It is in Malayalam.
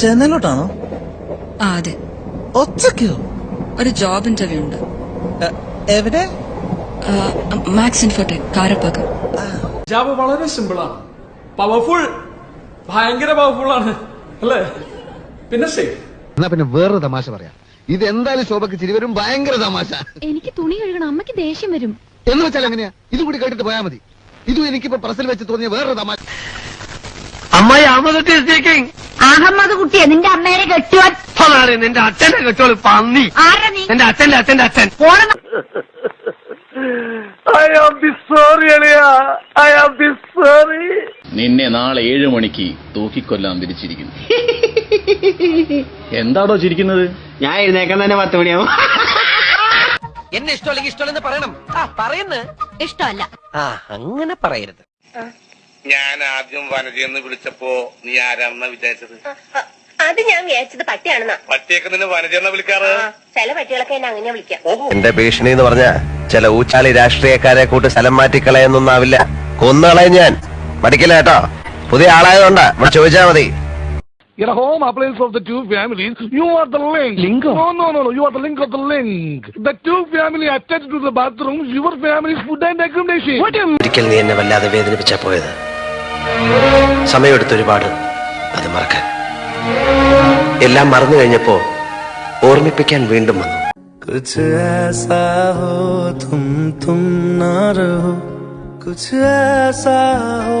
ചെന്നൈയിലോട്ടാണോ ആ അതെ. ഒച്ചക്കോ ഒരു ജോബ് ഇന്റർവ്യൂ ഉണ്ട്. എവിടെ? Max Infotech കാരപ്പാക്കം. ജോബ് വളരെ സിമ്പിളാണ് പവർഫുൾ ഭയങ്കര പവർഫുൾ ആണ്. അല്ലേ? പിന്നെ സേഫ് എന്നാ പിന്നെ വേറൊരു തമാശ പറയാം. ഇത് എന്തായാലും ശോഭക്ക് ചിരി വരും. ഭയങ്കര തമാശ. എനിക്ക് തുണി കഴുകണം. അമ്മയ്ക്ക് ദേഷ്യം വരും. എന്ന് വെച്ചാൽ എങ്ങനെയാ? ഇതും കൂടി കേട്ടിട്ട് പോയാ മതി. ഇതും എനിക്കിപ്പോ പ്രസിൽ വെച്ച് തോന്നിയ വേറൊരു തമാശ. അമ്മായി അമ്മ അഹമ്മദ് കുട്ടിയെ നിന്റെ അമ്മേനെ കെട്ടുവാൻ അതാണ് നിന്റെ അച്ഛനെ കെട്ടുവാൻ പന്നി. ആരാ നീ? എന്റെ അച്ഛന്റെ അച്ഛന്റെ അച്ഛൻ. പോണെന്ന് ഐ ആം ബി സോറി അളിയ. ഐ ആം ബി സോറി നിന്നെ നാളെ ഏഴു മണിക്ക് തൂക്കിക്കൊല്ലാൻ വിരിച്ചിരിക്കുന്നു എന്താടോ ചിരിക്കുന്നത്? ഞാൻ എഴുന്നേക്കാൻ തന്നെ പത്ത് മണിയാവും. എന്നെ ഇഷ്ടമല്ലെങ്കിൽ ഇഷ്ടമല്ലെന്ന് പറയണം. ആ പറയുന്നു. ഇഷ്ടമല്ല. ആ അങ്ങനെ പറയരുത്. ഞാൻ ആദ്യം വനജയെന്ന് വിളിച്ചപ്പോ നീ ആരാണെന്നാ വിചാരിച്ചത്? അത് ഞാൻ വിചാരിച്ചത് പട്ടിയാണെന്നാ. പട്ടിയൊക്കെ നിന്നെ വനജയെന്നാ വിളിക്കാറ്? ചില പട്ടികളൊക്കെ എന്നെ അങ്ങനെ വിളിക്കാം. എന്റെ ഭീഷണി എന്ന് പറഞ്ഞ ചില ഊച്ചാളി രാഷ്ട്രീയക്കാരെ കൂട്ട് സ്ഥലം മാറ്റിക്കളയെന്നൊന്നാവില്ല. കൊന്നുകളയും ഞാൻ. പഠിക്കില്ല കേട്ടോ. പുതിയ ആളായതുകൊണ്ടാ. ഇവിടെ ചോദിച്ചാ മതി. In a home appliance of the two families, you are the link. Link? No, no, no, no. You are the link of the link. The two family attached to the bathroom, your family's food and accommodation. What do you ഒരിക്കൽ നീ എന്നെ വല്ലാതെ വേദനിപ്പിച്ചാ പോയത്? സമയമെടുത്ത് ഒരുപാട് അത് മറക്കാൻ എല്ലാം മറന്നു കഴിഞ്ഞപ്പോ ഓർമ്മിപ്പിക്കാൻ വീണ്ടും വന്നു कुछ ऐसा हो तुम तुम ना रहो कुछ ऐसा हो हम हम ना रहे